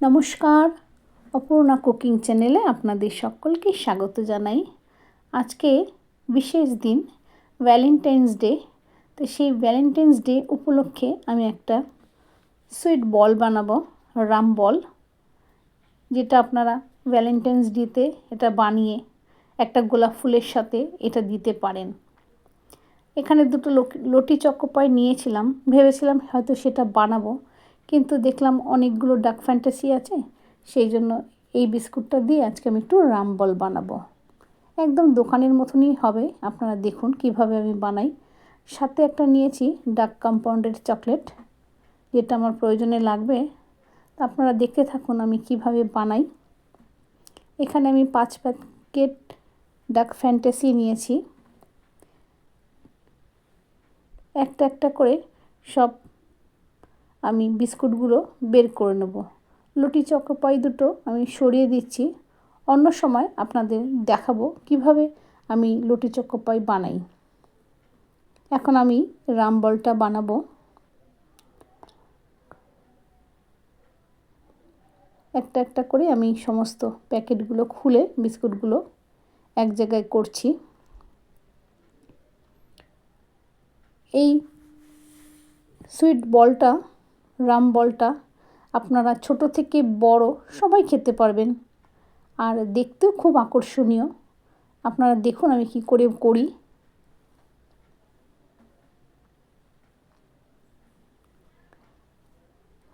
নমস্কার। অপূর্ণা কুকিং চ্যানেলে আপনাদের সকলকে স্বাগত জানাই। আজকে বিশেষ দিন ভ্যালেন্টাইন্স ডে তো সেই ভ্যালেন্টাইন্স ডে উপলক্ষে আমি একটা সুইট বল বানাবো রাম বল যেটা আপনারা ভ্যালেন্টাইন্স ডেতে এটা বানিয়ে একটা গোলাপ ফুলের সাথে এটা দিতে পারেন। এখানে দুটো লটি চক্কপাই নিয়েছিলাম। ভেবেছিলাম হয়তো সেটা বানাবো। কিন্তু দেখলাম অনেকগুলো ডাক ফ্যান্টাসি আছে, সেই জন্য এই বিস্কুটটা দিয়ে আজকে আমি একটু রাম বল বানাবো। একদম দোকানের মতনই হবে, আপনারা দেখুন কীভাবে আমি বানাই। সাথে একটা নিয়েছি ডাক কম্পাউন্ডের চকলেট যেটা আমার প্রয়োজনে লাগবে। আপনারা দেখতে থাকুন আমি কীভাবে বানাই। এখানে আমি পাঁচ প্যাকেট ডাক ফ্যান্টাসি নিয়েছি। একটা একটা করে সব আমি বিস্কুটগুলো বের করে নেব। লুটি চকোপাই দুটো আমি সরিয়ে দিচ্ছি। অন্য সময় আপনাদের দেখাবো কীভাবে আমি লুটি চকোপাই বানাই। এখন আমি রাম বলটা বানাবো। একটা একটা করে আমি সমস্ত প্যাকেটগুলো খুলে বিস্কুটগুলো এক জায়গায় করছি। এই সুইট বলটা রাম বলটা, আপনারা ছোট থেকে বড় সবাই খেতে পারবেন। আর দেখতেও খুব আকর্ষণীয়। আপনারা দেখুন আমি কি করে করি।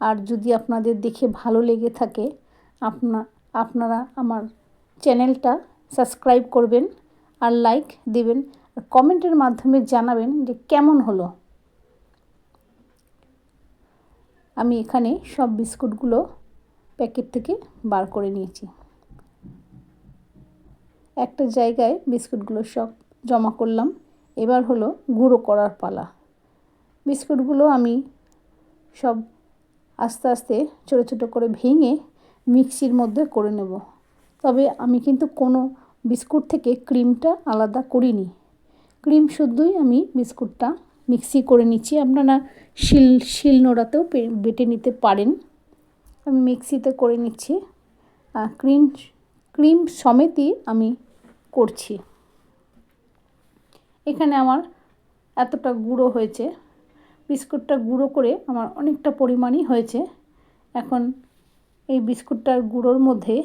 আর যদি আপনাদের দেখে ভালো লেগে থাকে, আপনা, আপনারা আমার চ্যানেলটা সাবস্ক্রাইব করবেন আর লাইক দেবেন। আর কমেন্টের মাধ্যমে জানাবেন যে কেমন হলো। আমি এখানে সব বিস্কুটগুলো প্যাকেট থেকে বার করে নিয়েছি। একটা জায়গায় বিস্কুটগুলো সব জমা করলাম। এবার হলো গুঁড়ো করার পালা। বিস্কুটগুলো আমি সব আস্তে আস্তে ছোটো ছোটো করে ভেঙে মিক্সির মধ্যে করে নেব। তবে আমি কিন্তু কোনো বিস্কুট থেকে ক্রিমটা আলাদা করিনি। ক্রিম শুদ্ধই আমি বিস্কুটটা মিক্সি করে নিচ্ছি। আপনারা শিল শিল নোড়াতেও বেটে নিতে পারেন। আমি মিক্সিতে করে নিচ্ছি। ক্রিম ক্রিম সমেতই আমি করছি। এখানে আমার এতটা গুঁড়ো হয়েছে। বিস্কুটটা গুঁড়ো করে আমার অনেকটা পরিমাণই হয়েছে। এখন এই বিস্কুটটার গুঁড়োর মধ্যে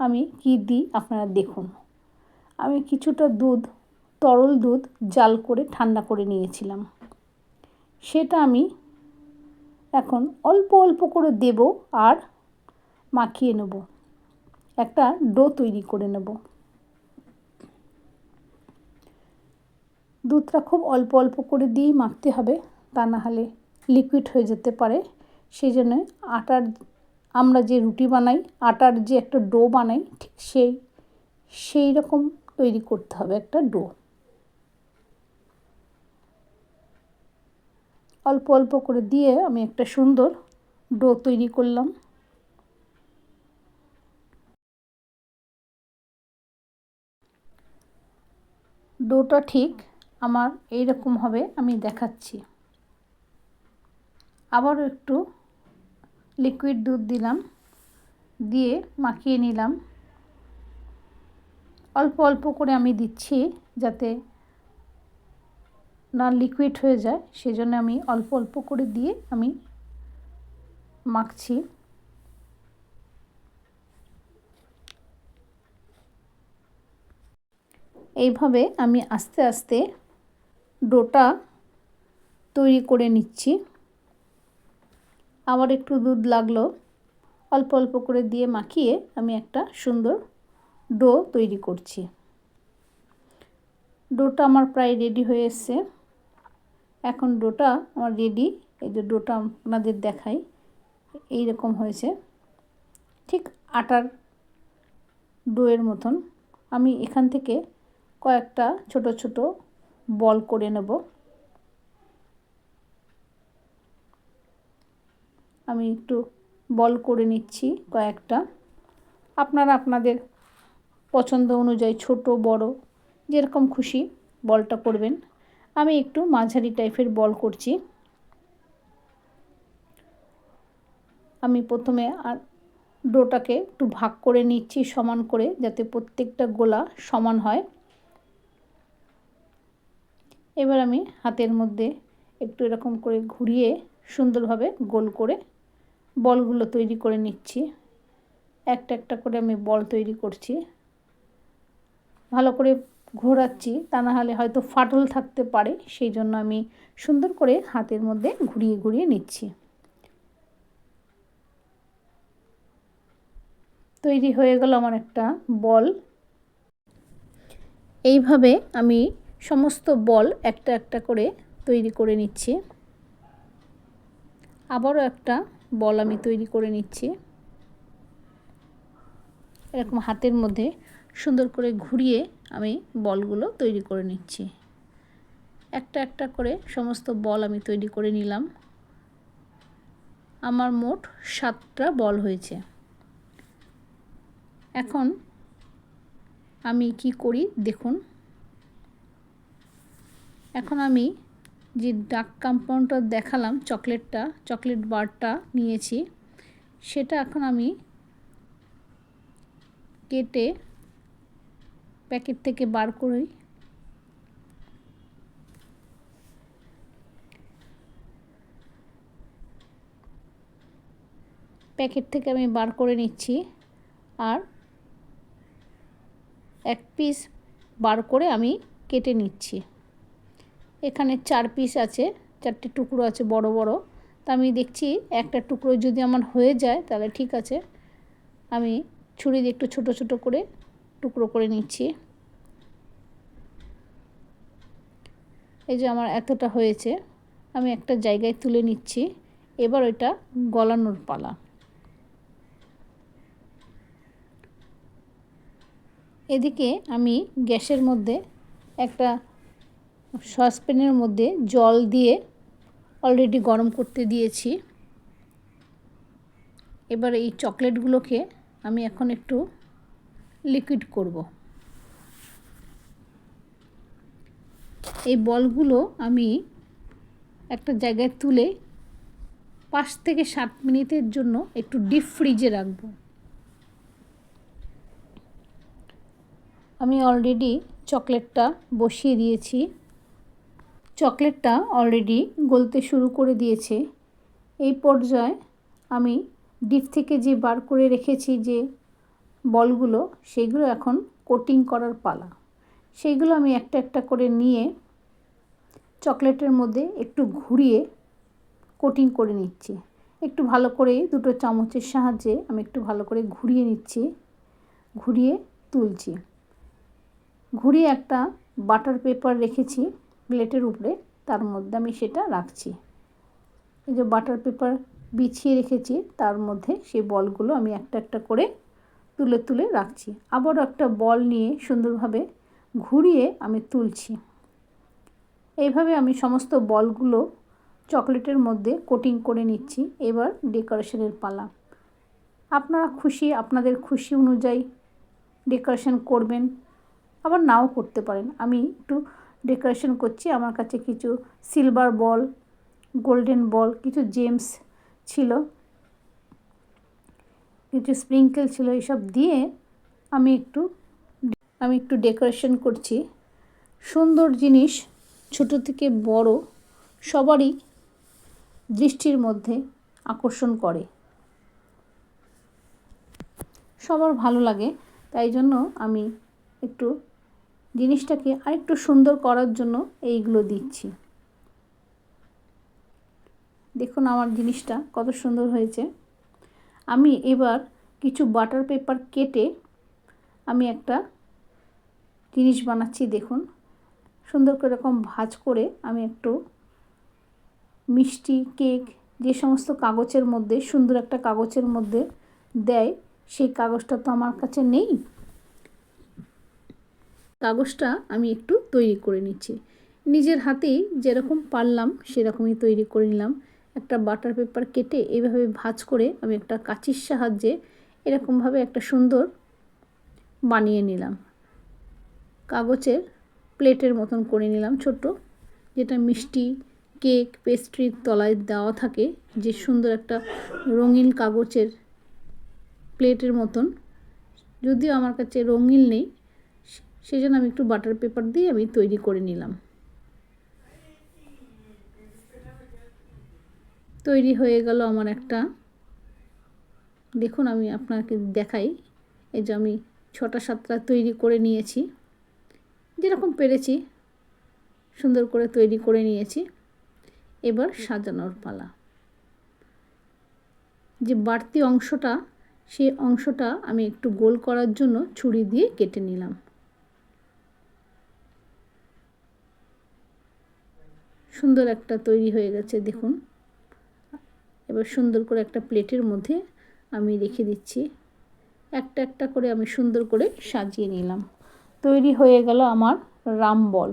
আমি কি দিই আপনারা দেখুন। আমি কিছুটা দুধ, তরল দুধ জাল করে ঠান্ডা করে নিয়েছিলাম। সেটা আমি এখন অল্প অল্প করে দেব আর মাখিয়ে নেব। একটা ডো তৈরি করে নেব। দুধটা খুব অল্প অল্প করে দিয়েই মাখতে হবে, তা না হলে লিকুইড হয়ে যেতে পারে। সেই জন্য আটার, আমরা যে রুটি বানাই, আটার যে একটা ডো বানাই, ঠিক সেই সেই রকম তৈরি করতে হবে একটা ডো। অল্প অল্প করে দিয়ে আমি একটা সুন্দর ডো তৈরি করলাম। ডোটা ঠিক আমার এই রকম হবে, আমি দেখাচ্ছি। আবারও একটু লিকুইড দুধ দিলাম, দিয়ে মাখিয়ে নিলাম। অল্প অল্প করে আমি দিচ্ছি যাতে না লিকুইড হয়ে যায়, সেজন্য আমি অল্প অল্প করে দিয়ে আমি মাখছি। এইভাবে আমি আস্তে আস্তে ডোটা তৈরি করে নিচ্ছি। আবার একটু দুধ লাগল, অল্প অল্প করে দিয়ে মাখিয়ে আমি একটা সুন্দর ডো তৈরি করছি। ডোটা আমার প্রায় রেডি হয়ে এসছে। এখন ডোটা আমার রেডি এই যে ডোটা আপনাদের দেখাই। এই রকম হয়েছে। ঠিক আটার ডোয়ের মতন। আমি এখান থেকে কয়েকটা ছোট ছোট বল করে নেব। আমি একটু বল করে নিচ্ছি কয়েকটা। আপনারা আপনাদের পছন্দ অনুযায়ী ছোট, বড়, যেরকম খুশি বলটা করবেন। আমি একটু মাঝারি টাইপের বল করছি। আমি প্রথমে আর ডোটাকে একটু ভাগ করে নিচ্ছি সমান করে, যাতে প্রত্যেকটা গোলা সমান হয়। এবার আমি হাতের মধ্যে একটু এরকম করে ঘুরিয়ে সুন্দরভাবে গোল করে বলগুলো তৈরি করে নিচ্ছি। একটা একটা করে আমি বল তৈরি করছি। ভালো করে ঘোরাচ্ছি, তা না হলে হয়তো ফাটল থাকতে পারে, সেই জন্য আমি সুন্দর করে হাতের মধ্যে ঘুরিয়ে ঘুরিয়ে নিচ্ছি। তৈরি হয়ে গেল আমার একটা বল। এইভাবে আমি সমস্ত বল একটা একটা করে তৈরি করে নিচ্ছি। আবারও একটা বল আমি তৈরি করে নিচ্ছি। এরকম হাতের মধ্যে সুন্দর করে ঘুরিয়ে আমি বলগুলো তৈরি করে নিচ্ছি। একটা একটা করে সমস্ত বল আমি তৈরি করে নিলাম। আমার মোট সাতটা বল হয়েছে। এখন আমি কি করি দেখুন। এখন আমি যে ডাক কম্পাউন্ডটা দেখালাম, চকলেটটা, চকলেট বারটা নিয়েছি, সেটা এখন আমি কেটে প্যাকেট থেকে বার করি প্যাকেট থেকে আমি বার করে নিচ্ছি আর এক পিস বার করে আমি কেটে নিচ্ছি। এখানে চার পিস আছে, চারটে টুকরো আছে বড় বড়। তা আমি দেখছি একটা টুকরো যদি আমার হয়ে যায় তাহলে ঠিক আছে। আমি ছুরি দিয়ে একটু ছোট ছোট করে টুকরো করে নিচ্ছি। এই যে আমার এতটা হয়েছে, আমি একটা জায়গায় তুলে নিচ্ছি। এবার ওইটা গলানোর পালা। এদিকে আমি গ্যাসের মধ্যে একটা সসপ্যানের মধ্যে জল দিয়ে অলরেডি গরম করতে দিয়েছি। এবার এই চকলেটগুলোকে আমি এখন একটু লিকুইড করব। এই বলগুলো আমি একটা জায়গায় তুলে পাঁচ থেকে সাত মিনিটের জন্য একটু ডিপ ফ্রিজে রাখব। আমি অলরেডি চকলেটটা বসিয়ে দিয়েছি। চকলেটটা অলরেডি গলতে শুরু করে দিয়েছে। এই পর্যায়ে আমি ডিপ থেকে যে বার করে রেখেছি যে বলগুলো, সেগুলো এখন কোটিং করার পালা। সেইগুলো আমি একটা একটা করে নিয়ে চকলেটের মধ্যে একটু ঘুরিয়ে কোটিং করে নিচ্ছি। একটু ভালো করে দুটো চামচের সাহায্যে আমি একটু ভালো করে ঘুরিয়ে নিচ্ছি, ঘুরিয়ে তুলছি। ঘুরিয়ে একটা বাটার পেপার রেখেছি প্লেটের উপরে, তার মধ্যে আমি সেটা রাখছি। এই যে বাটার পেপার বিছিয়ে রেখেছি, তার মধ্যে সেই বলগুলো আমি একটা একটা করে তুলে তুলে রাখছি। আবারও একটা বল নিয়ে সুন্দরভাবে ঘুরিয়ে আমি তুলছি। এইভাবে আমি সমস্ত বলগুলো চকলেটের মধ্যে কোটিং করে নিচ্ছি। এবার ডেকোরেশনের পালা। আপনারা খুশি, আপনাদের খুশি অনুযায়ী ডেকোরেশন করবেন। আবার নাও করতে পারেন। আমি একটু ডেকোরেশন করছি। আমার কাছে কিছু সিলভার বল, গোল্ডেন বল, কিছু জেমস ছিল। কিছু স্প্রিঙ্কেল ছিল, এসব দিয়ে আমি একটু আমি একটু ডেকোরেশন করছি। সুন্দর জিনিস, ছোট থেকে বড়, সবারই দৃষ্টির মধ্যে আকর্ষণ করে। সবার ভালো লাগে, তাই জন্য আমি একটু জিনিসটাকে আরেকটু সুন্দর করার জন্য এইগুলো দিচ্ছি। দেখুন আমার জিনিসটা কত সুন্দর হয়েছে। আমি এবার কিছু বাটার পেপার কেটে আমি একটা জিনিস বানাচ্ছি, দেখুন। সুন্দর করে এরকম ভাজ করে আমি একটু মিষ্টি কেক যে সমস্ত কাগজের মধ্যে, সুন্দর একটা কাগজের মধ্যে দেয়, সেই কাগজটা তো আমার কাছে নেই। কাগজটা আমি একটু তৈরি করে নিচ্ছি। নিজের হাতেই যেরকম পারলাম, সেরকমই তৈরি করে নিলাম। একটা বাটার পেপার কেটে এইভাবে ভাজ করে আমি একটা কাঁচির সাহায্যে এরকমভাবে একটা সুন্দর বানিয়ে নিলাম। কাগজের প্লেটের মতন করে নিলাম ছোট যেটা মিষ্টি, কেক, পেস্ট্রির তলায় দেওয়া থাকে, যে সুন্দর একটা রঙিন কাগজের প্লেটের মতন। যদিও আমার কাছে রঙিন নেই সেজন্য আমি একটু বাটার পেপার দিয়ে আমি তৈরি করে নিলাম। তৈরি হয়ে গেল আমার একটা। দেখুন আমি আপনাকে দেখাই। এই যে আমি ছটা সাতটা তৈরি করে নিয়েছি। যেরকম পেরেছি, সুন্দর করে তৈরি করে নিয়েছি। এবার সাজানোর পালা। যে বাড়তি অংশটা, সেই অংশটা আমি একটু গোল করার জন্য ছুরি দিয়ে কেটে নিলাম। সুন্দর একটা তৈরি হয়ে গেছে, দেখুন। এবার সুন্দর করে একটা প্লেটের মধ্যে আমি রেখে দিচ্ছি। একটা একটা করে আমি সুন্দর করে সাজিয়ে নিলাম। তৈরি হয়ে গেল আমার রাম বল।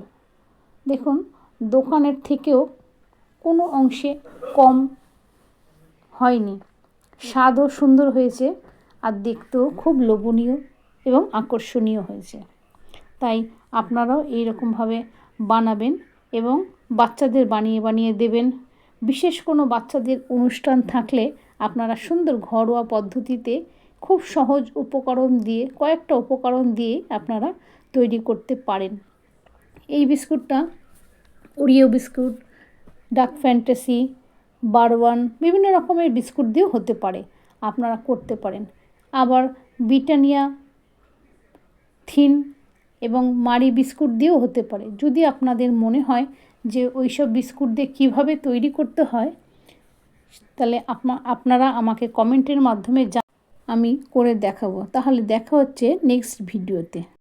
দেখুন, দোকানের থেকেও কোনো অংশে কম হয়নি। স্বাদও সুন্দর হয়েছে আর দেখতেও খুব লোভনীয় এবং আকর্ষণীয় হয়েছে। তাই আপনারাও এইরকমভাবে বানাবেন এবং বাচ্চাদের বানিয়ে বানিয়ে দেবেন। বিশেষ কোনো বাচ্চাদের অনুষ্ঠান থাকলে আপনারা সুন্দর ঘরোয়া পদ্ধতিতে খুব সহজ উপকরণ দিয়ে, কয়েকটা উপকরণ দিয়ে আপনারা তৈরি করতে পারেন। এই বিস্কুটটা, Oreo biscuit, Dark Fantasy, Bar One, বিভিন্ন রকমের বিস্কুট দিয়েও হতে পারে, আপনারা করতে পারেন। আবার ব্রিটানিয়া থিন এবং মারি বিস্কুট দিয়েও হতে পারে। যদি আপনাদের মনে হয় যে ওই সব বিস্কুট দিয়ে কীভাবে তৈরি করতে হয়, তাহলে আপনারা আমাকে কমেন্টের মাধ্যমে যা আমি করে দেখাবো। তাহলে দেখা হচ্ছে নেক্সট ভিডিওতে